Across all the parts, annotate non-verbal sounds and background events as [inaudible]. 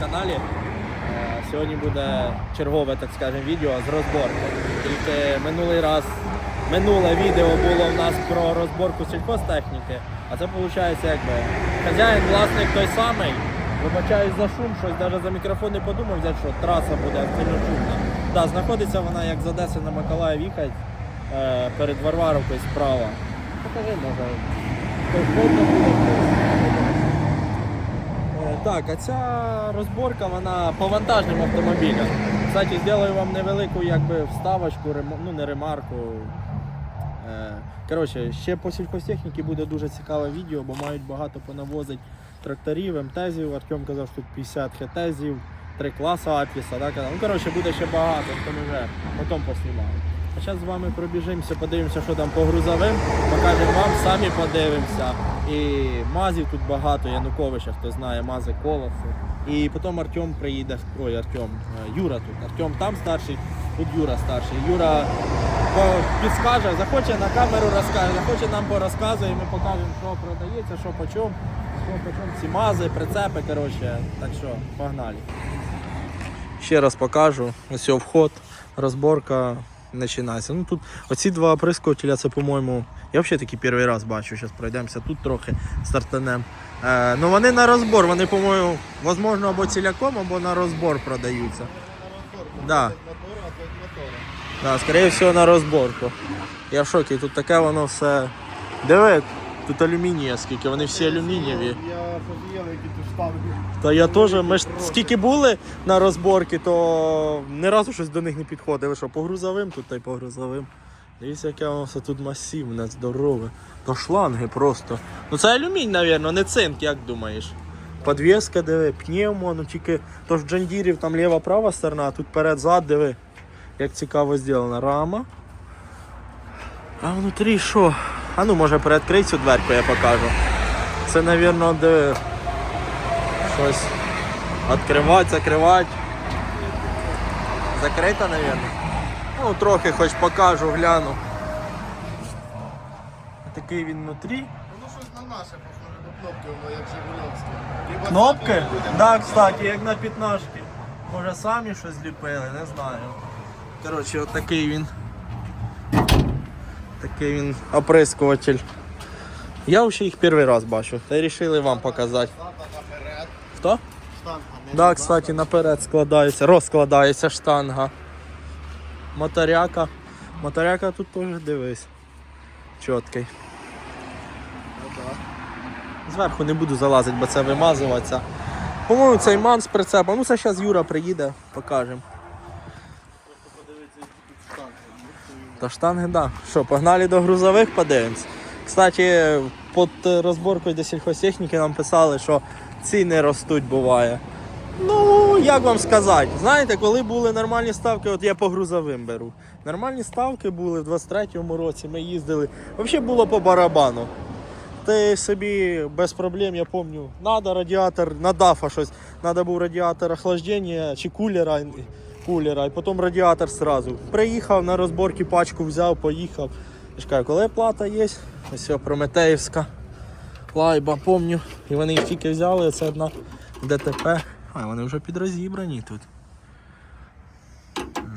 каналі. Е, Сьогодні буде чергове, так скажемо, відео з розборки. Тільки минулий раз, минуле відео було в нас про розборку сільхозтехніки, а це виходить якби хазяїн, власник той самий. Вибачаюсь за шум, щось навіть за мікрофон не подумав, взяти, що траса буде сильно шумна. Да, знаходиться вона як з Одеси на Миколаїв їхати е, перед Варваровкою справа. Покажи, може. хтось видно буде, хтось. Е, Так, а ця розборка вона по вантажним автомобілям. Кстати, зроблю вам невелику якби, вставочку, рем- ну не ремарку. Е, Коротше, ще по сільхозтехніці буде дуже цікаве відео, бо мають багато понавозить тракторів, МТЗів. Артем казав, що тут 50 хетезів, три класи Атліса. Да? Ну, коротше, буде ще багато, то ми вже потім поснімаємо. Зараз з вами пробіжимося, подивимося, що там по грузовим, покажемо вам, самі подивимося. І мазів тут багато, Януковича, хто знає, мази колоси. І потім Артем приїде, ой, Артем, е, Юра тут. Артем там старший, тут Юра старший. Юра підскаже, захоче на камеру розкаже, захоче нам порозказує, ми покажемо, що продається, що по чому, що по чому ці мази, прицепи, коротше. Так що, погнали. Ще раз покажу. Ось вход, розборка починається. Ну тут оці два оприскувателя, це, по-моєму, я взагалі такий перший раз бачу. Зараз пройдемося тут трохи стартанем. Е, ну вони на розбор, вони, по-моєму, можливо, або ціляком, або на розбор продаються. Да. Да, скоріше всього на розборку. Я в шокі, тут таке воно все. Диви, тут алюмінія скільки, вони всі алюмінієві. Я офігел, які тут штанги. Та я теж, ми ж скільки були на розборки, то ні разу щось до них не підходили. Що по грузовим, тут та й по грузовим. Дивіться, яке воно все тут масивне, здорове. То шланги просто. Ну це алюмінь, мабуть, не цинк, як думаєш? Подвеска, диви, пневмо, ну тільки то ж в джандірів там ліва права сторона, а тут перед-зад, диви. Як цікаво зроблена рама. А внутрі що? А ну може передкрий цю дверку, я покажу. Це, мабуть, диви. Щось відкривати, закривати. Закрита, мабуть. Ну, трохи хоч покажу, гляну. Такий він внутрі. Воно щось на наше похоже, до кнопки, воно як Жигульовське. Кнопки? Так, да, кстати, як на п'ятнашки. Може самі щось зліпили, не знаю. Коротше, от такий він. Такий він оприскуватель. Я взагалі їх перший раз бачу. Та й вирішили вам показати. Хто? Штанга Да, кстати, наперед складається, розкладається штанга. Моторяка. Моторяка тут теж дивись. Чіткий. Зверху не буду залазити, бо це вимазуватися. По-моєму, цей ман з прицепом. Ну це зараз Юра приїде, покажемо. Просто подивитися, які тут штанги. Та штанги, да. Що, погнали до грузових, подивимось. Кстати, під розборкою до сільхозтехніки нам писали, що ціни ростуть буває. Ну, як вам сказати, знаєте, коли були нормальні ставки, от я по грузовим беру. Нормальні ставки були в 23-му році, ми їздили. Взагалі було по барабану. Ти собі без проблем, я пам'ятаю, надо радіатор, на дафа щось, надо був радіатор охлаждення чи кулера, кулера, і потім радіатор сразу. Приїхав на розборки, пачку взяв, поїхав. Я ж кажу, коли плата є, ось Прометеївська, лайба, помню. І вони їх тільки взяли, це одна ДТП. А, вони вже підрозібрані тут.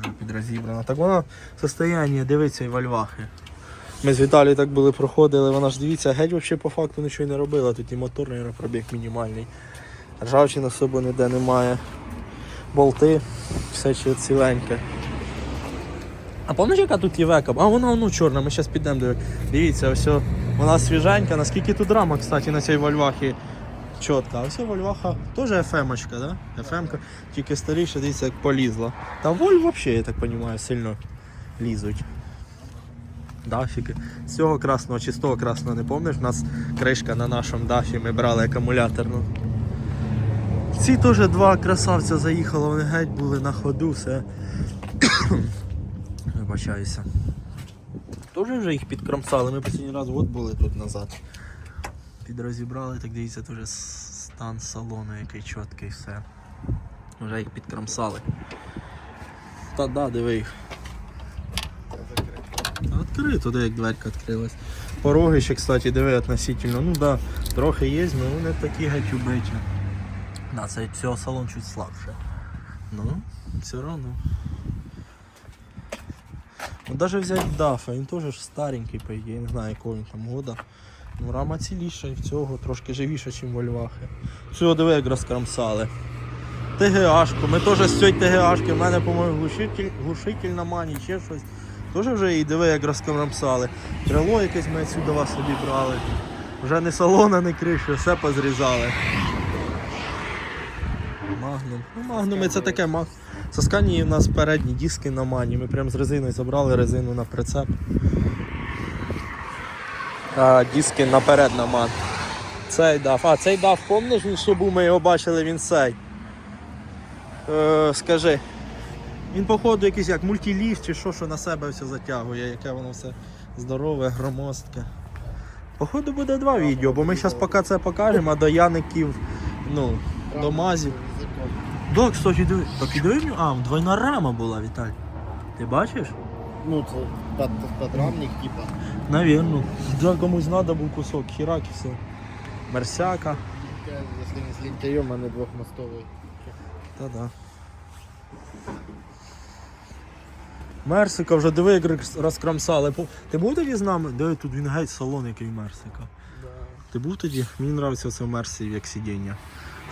Вже підрозібрана. Так воно состояння, дивиться і вальвахи. Ми з Віталією так були проходили, вона ж дивіться, геть взагалі по факту нічого не робила. Тут і мотор, мабуть, пробіг мінімальний. Ржавчини особо ніде немає. Болти, все ще. А пам'ятаєш, яка тут є века? А вона ну, чорна, ми зараз підемо диви- Дивіться, ось вона свіженька. Наскільки тут рама, кстати, на цій вольвахі чітка. А ось вольваха теж FM-очка, да? FM-ка, тільки старіша, дивіться, як полізла. Та воль взагалі, я так розумію, сильно лізуть. Дафіки. З цього красного чи з того красного не пам'ятаєш? У нас кришка на нашому дафі, ми брали акумуляторну. Ці теж два красавця заїхали, вони геть були на ходу, все. [coughs] Вибачаюся. Теж вже їх підкромсали, ми останній раз от були тут назад. Підрозібрали, так дивіться, теж стан салону, який чіткий, все. Вже їх підкромсали. Та да, диви їх. Відкрито, де як дверка відкрилась. Пороги ще, кстати, диви относительно. Ну да, трохи є, але вони такі геть убиті. Да, це цього салон чуть слабше. Ну, все одно. Ну, даже взять Дафа, він теж старенький, по ідеї, не знаю якого він там года. Ну, рама ціліша в цього трошки живіша, ніж в Ольвахи. Цього диви, як розкрамсали. ТГАшку, ми теж з цієї ТГАшки, в мене, по-моєму, глушитель, глушитель на мані, ще щось. Теж вже і диви, як розкрамсали. Крило якесь ми вас собі брали. Вже не салона, не кришу, все позрізали. Магнум. Ну, магнуми це таке маг. Соскані у нас передні диски на мані. Ми прям з резиною забрали резину на прицеп. А, диски наперед на ман. Цей дав. А, цей дав, помниш, він ще був, ми його бачили, він цей. Е, скажи. Він, походу, якийсь як мультиліфт чи що, що на себе все затягує, яке воно все здорове, громоздке. Походу буде два відео, бо ми зараз поки це покажемо, а до Яників, ну, до мазів. Да, кстати, диви. Так і диви, а, двойна рама була, Віталь. Ти бачиш? Ну, це под, подрамник, типа. Навірно. Да, комусь треба був кусок, хірак і все. Мерсяка. Якщо не з лінтяєм, а не двохмостовий. Та-да. Мерсика вже диви, як роз- розкрамсали. Ти був тоді з нами? Диви, тут він геть салон, який Мерсика. Ти був тоді? Мені подобається це в Мерсі як сидіння.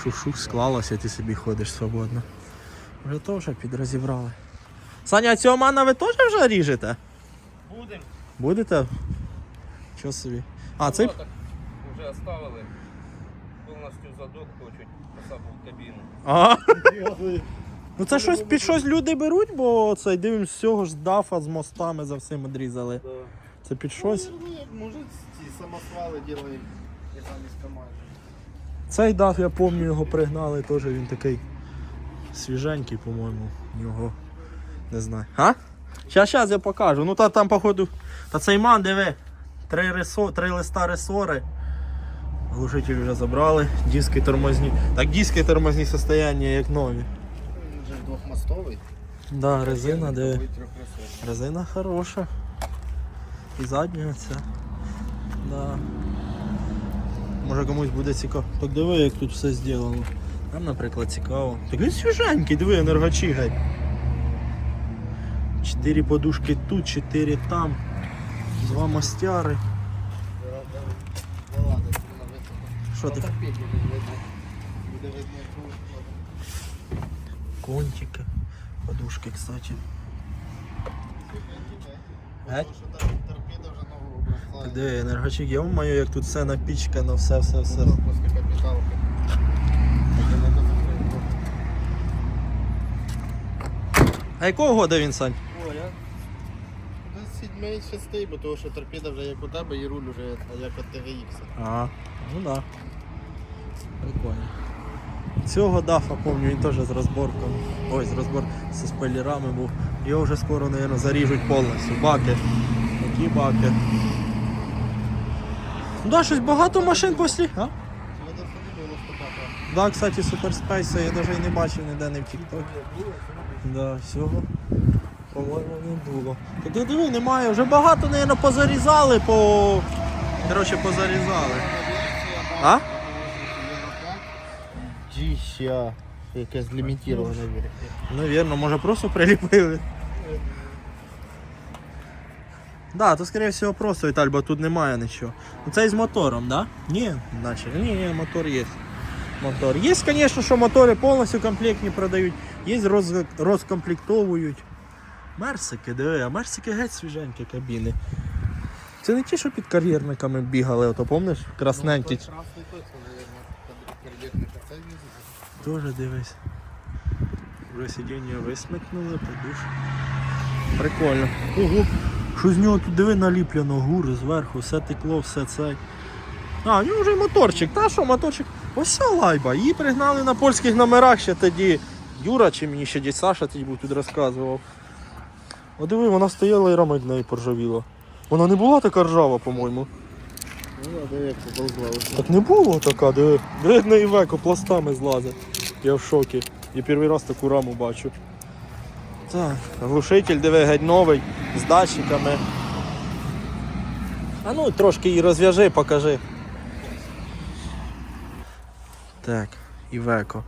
Шух-шух склалося, ти собі ходиш свободно. Вже то вже підрозібрали. Саня, а цього мана ви теж вже ріжете? Будем. Будете? Що собі? А, цей. Ну, так Вже оставили. Повністю задок хочуть, посаду в кабіну. Ага. Ну це щось під щось люди беруть, бо це дивимось з цього ж дафа з мостами за всім одрізали. Це під щось. Ну, може, ці самосвали ділають, як там із команди. Цей даф, я пам'ятаю, його пригнали, теж він такий свіженький, по-моєму. У нього. Не знаю. А? Щас, щас я покажу. Ну та там, походу. Та цей ман, диви. Три, ресо... Три листа ресори. Глушитель вже забрали. Диски тормозні. Так диски тормозні состояння як нові. Він же двохмостовий. Да, резина, диви. Резина хороша. І задня ця. Да. Може комусь буде цікаво. Так диви, як тут все зроблено. Нам, наприклад, цікаво. Так він свіженький, диви, енергочі геть. Чотири подушки тут, чотири там. Два мостяри. Ну ладно, вона висока. Що ти? Торпеді не видно. Буде видно, яку Контики. Подушки, кстати. Геть? Диви, енергочі, я маю, як тут все напічкано, все, все, все. Я надо. А якого года він, Сань? О, я десь сідьмий шестий, бо того, що торпеда вже як у тебе і руль вже як от TVX. Ага, ну да. Прикольно. Цього дафа, пам'ятаю, він теж з розборком. Ой, з розбор зі спойлерами був. Його вже скоро, мабуть, заріжуть повністю. Баки. Такі баки. Ну да, щось багато машин після. А? Да, кстати, суперспейса я навіть не бачив ніде не в TikTok. Да, всього. По-моєму, не було. Так я диви, немає. Вже багато, мабуть, позарізали, по. Коротше, позарізали. А? Діща. Якась лімітірована вірить. Навірно, може просто приліпили. Да, то скорее всего просто Віталь, бо тут немає нічого. Ну це з мотором, да? Ні, наче. Ні, ні, мотор є. Мотор. Є, звісно, що мотори повністю комплектні продають, є роз, розкомплектовують. Мерсики, диви, а мерсики геть свіженькі кабіни. Це не ті, що під кар'єрниками бігали, ото помниш? Красненькі. Красний точно, мабуть, кар'єрник. А це не Тоже дивись. Вже сидіння висмикнули, подуш. Прикольно. Ого. Що з нього тут диви наліплено, гури зверху, все текло, все це. А, у нього вже й моторчик. Та що моторчик? Ось ця лайба. Її пригнали на польських номерах ще тоді. Юра чи мені ще дядь Саша тоді був тут розказував. О, диви, вона стояла і рама від неї поржавіла. Вона не була така ржава, по-моєму. Ну. Так не було така, диви. Диви, на Івеко пластами злазить. Я в шокі. Я перший раз таку раму бачу. Так, глушитель, диви, геть новий, з датчиками. А ну трошки її розв'яжи, покажи. Так, Івеко.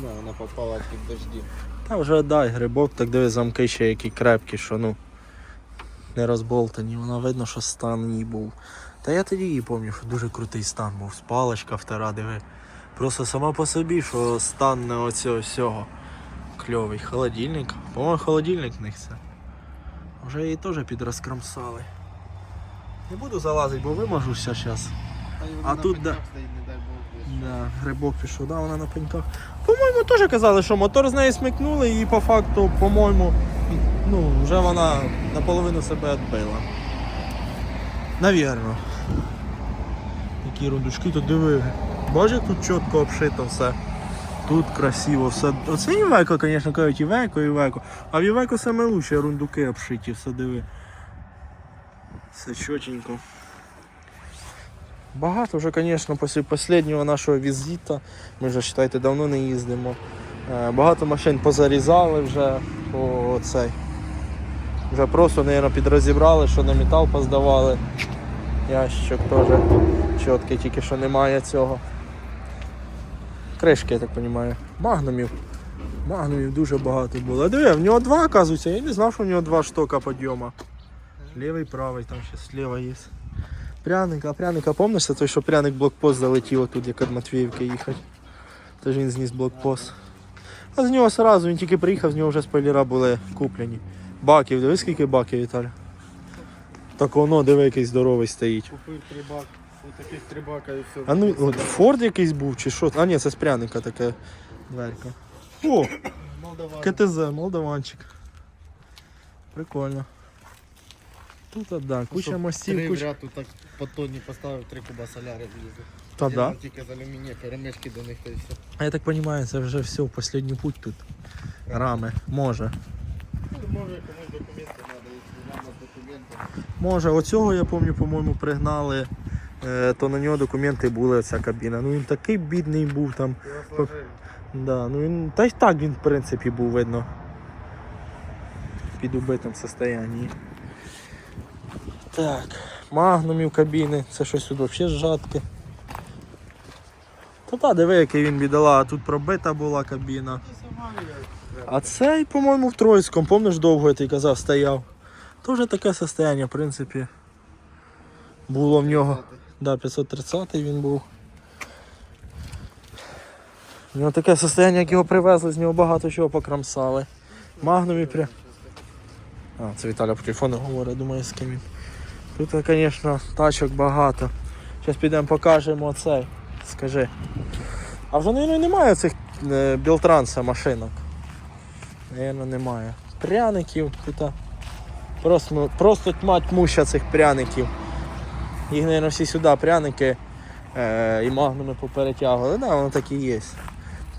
Ну, вона попала під дожді. Та вже дай грибок, так диви замки ще які крепкі, що ну не розболтані, воно видно, що стан її був. Та я тоді її пам'ятаю, що дуже крутий стан був. Спалочка втора, диви. Просто сама по собі, що стан не оцього всього. Кльовий. Холодильник. По-моєму, холодильник в них це. Вже її теж підрозкромсали. Не буду залазити, бо виможуся зараз. А, А тут, да. стоїть, не дай Бог. Да, грибок пішов, да, вона на пеньках. По-моєму, теж казали, що мотор з неї смикнули і по факту, по-моєму, ну, вже вона наполовину себе відбила. Навірно. Такі рундучки, то диви. Боже, тут чітко обшито все. Тут красиво все. Оце Івеко, звісно, кажуть, Івеко, Івеко. А в Івеко саме лучше рундуки обшиті, все диви. Все чотенько. Багато вже, звісно, після останнього нашого візита. Ми вже, вважайте, давно не їздимо. Е, Багато машин позарізали вже по цей. Вже просто, мабуть, підрозібрали, що на метал поздавали. Ящик теж чіткий, тільки що немає цього. Кришки, я так розумію. Магнумів. Магнумів дуже багато було. Диви, в нього два, оказується. Я не знав, що в нього два штока підйома. Лівий, правий, там ще сліва є. Пряник, а пряника, помниш, це той, що пряник блокпост залетів отут, як від Матвіївки їхати. Тож він зніс блокпост. А з нього одразу, він тільки приїхав, з нього вже спойлера були куплені. Баків, диви скільки баків, Віталій. Так воно, диви, який здоровий стоїть. Купив три бак, отаких три бака і все. А ну, от Форд якийсь був чи що? А ні, це з пряника така дверка. О, Молдаван. КТЗ, молдаванчик. Прикольно. Тут, а, да, куча Щоб мостів, Три в куча. ряд тут так по тонні поставив, три куба соляри влізли. Та да. Тільки з алюмінія, перемички до них та і все. А я так розумію, це вже все, останній путь тут. Рами, може. Ну, Може комусь документи треба, якщо рама з документами. Може, оцього я пам'ятаю, по-моєму, пригнали, то на нього документи були, оця кабіна. Ну він такий бідний був там. Да, ну він, та й так він, в принципі, був видно. Під убитим состоянні. Так, магнумів кабіни, це щось тут взагалі зжатки. Та та, диви, який він бідола, тут пробита була кабіна. А цей, по-моєму, в Троїцькому, помниш, довго я тобі казав, стояв. Тоже таке состояние, в принципі. Було в нього. Да, 530 він був. У нього таке состояние, як його привезли, з нього багато чого покрамсали. Магнумі прям. А, це Віталя по телефону говорить, думаю, з ким він. Тут, звісно, тачок багато. Зараз підемо покажемо цей. Скажи. А вже, мабуть, немає цих е, білтранса машинок. Наверно, немає. Пряників тут. Просто, просто тьма тьмуща цих пряників. Їх, мабуть, всі сюди пряники е, і магнуми поперетягували. Да, воно так і є.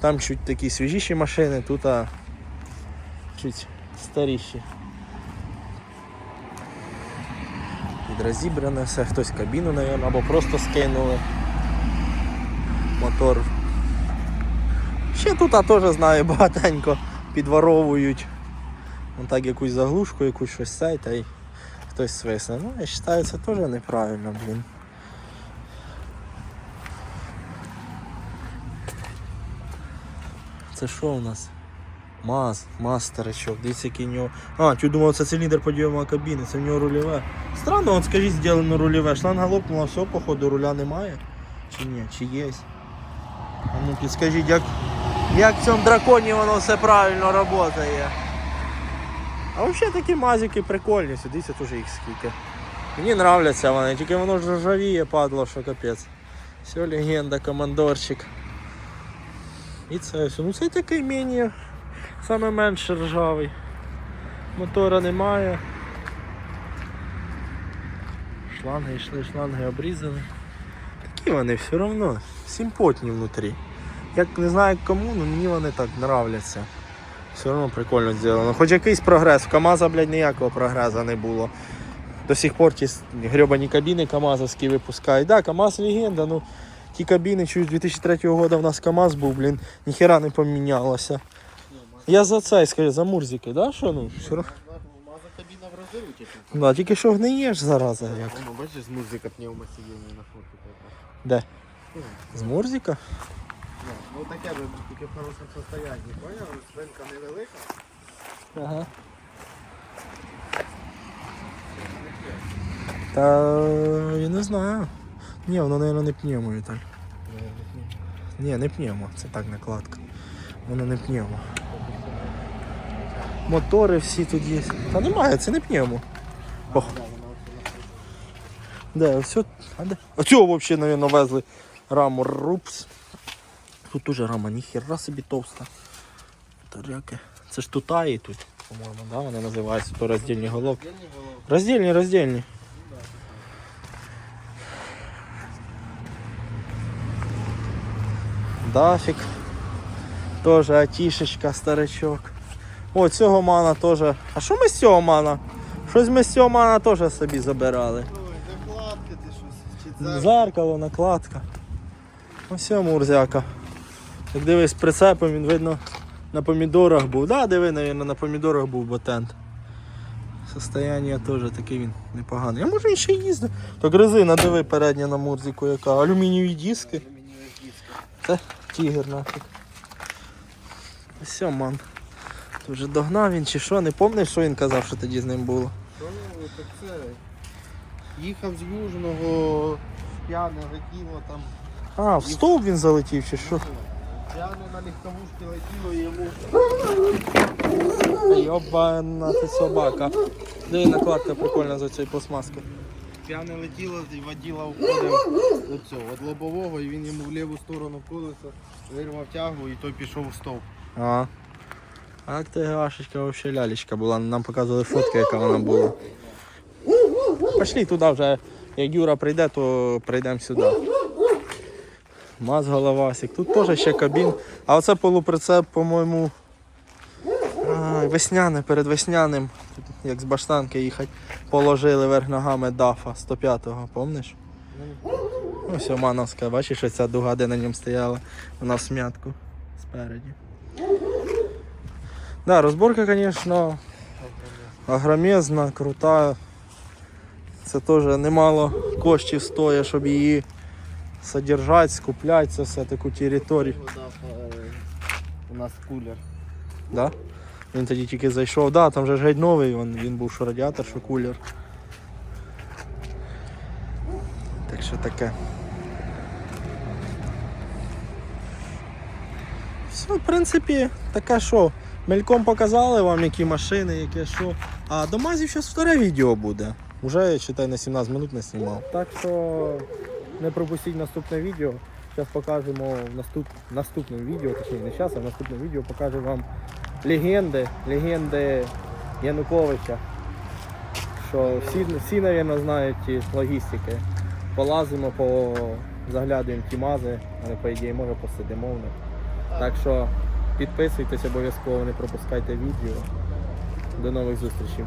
Там чуть такі свіжіші машини, тут а, чуть старіші. Підрозібране все, хтось кабіну, мабуть, або просто скинули. Мотор. Ще тут а, теж знаю багатенько підворовують. Вон так якусь заглушку, якусь щось цей, та й хтось свисне. Ну, я вважаю, це теж неправильно, блін. Це що у нас? Маз, старичок, дивіться який у нього. А, чуть думав, це циліндр подйому кабіни, це в нього рульове. Странно, от скажіть, зроблено рульове. Шланга лопнула, все, походу, руля немає. Чи ні, чи є? А ну підскажіть, як, як в цьому драконі воно все правильно працює. А взагалі такі мазики прикольні, дивіться теж їх скільки. Мені нравляться вони, тільки воно ж ржавіє, падло, що капець. Все, легенда, командорчик. І це все. Ну це такий міні. Саме менше ржавий. Мотора немає. Шланги йшли, шланги обрізали. Такі вони все одно. Симпотні внутрі. Як не знаю кому, але мені вони так нравляться. Все одно прикольно зроблено. Хоч якийсь прогрес. В КАМАЗа, блядь, ніякого прогресу не було. До сих пор ті гребані кабіни КАМАЗовські випускають. Да, КАМАЗ легенда, ну ті кабіни, чуть з 2003 року в нас КАМАЗ був, блін, ніхера не помінялося. Я за це скажу, за Мурзики, да? Що ну? Все одно. Маза кабіна в рази утекла. Да, тільки що гниєш зараза. Як. Воно, бачиш, з музика пневмосидіння на фото. Де? З Мурзика? Ну, Ну таке вже тільки в хорошому состоянні, поняв? Свинка невелика. Ага. Та я не знаю. Ні, воно, мабуть, не пневмо, Віталь. Ні, не пневмо, це так накладка. Воно не пневмо. Мотори всі тут є. Та немає, це не пневмо. Ох. Де, все. А де? А цього взагалі, мабуть, везли раму рупс. Тут уже рама, ніхера собі товста. Таряки. Це ж тутаї тут, по-моєму, да? вони називаються, то роздільні головки. Роздільні, роздільні. Дафік. Тоже атішечка, старичок. О, цього мана теж. А що ми з цього мана? Щось ми з цього мана теж собі забирали. Ой, закладки ти щось. Зеркало, накладка. Ось мурзяка. Як дивись, прицепом він видно на помідорах був. Да, диви, навіть на помідорах був ботент. Состояння теж такий він непоганий. А може він ще їздить. Так резина, диви передня на мурзику яка. Алюмінієві диски. Це тігр нафіг. Все, ман. Ти вже догнав він чи що? Не пам'ятаєш, що він казав, що тоді з ним було? Що ну, так це? Їхав з Южного, п'яне летіло там. А, в стовп він залетів чи що? П'яне на легковушці летіло йому. Йобана ти собака. Диви накладка прикольна за цією пластмаскою. П'яне летіло і воділа входив до цього, від лобового, і він йому в ліву сторону колеса вирвав тягу і той пішов в стовп. А. А ти гашечка вообще лялечка була. Нам показували фотки, яка вона була. Пішли туди вже. Як Юра прийде, то прийдемо сюди. Маз головасик. Тут теж ще кабін. А оце полуприцеп, по-моєму. Весняне, перед весняним, як з баштанки їхати, положили верх ногами дафа 105-го, помниш? Ось Омановська, бачиш, оця дуга, де на ньому стояла, вона в смятку спереді. Да, розборка, звісно, огромезна, крута. Це теж немало коштів стоїть, щоб її содержати, скупляти, це все таку територію. У нас кулер. Да? Він тоді тільки зайшов, да, там вже ж геть новий, він, він був що радіатор, що кулер. Так що таке. Все, в принципі, таке що. Мельком показали вам, які машини, яке що. А до Мазів зараз вторе відео буде. Уже, читай, на 17 минут не знімав. Так що не пропустіть наступне відео. Зараз покажемо в наступ... наступному відео, точніше не зараз, а в наступному відео покажемо вам легенди, легенди Януковича. Що всі, всі мабуть, знають ті логістики. Полазимо, по... заглядуємо ті мази, але по ідеї може посидимо в них. Так що підписуйтесь обов'язково, не пропускайте відео. До нових зустрічей.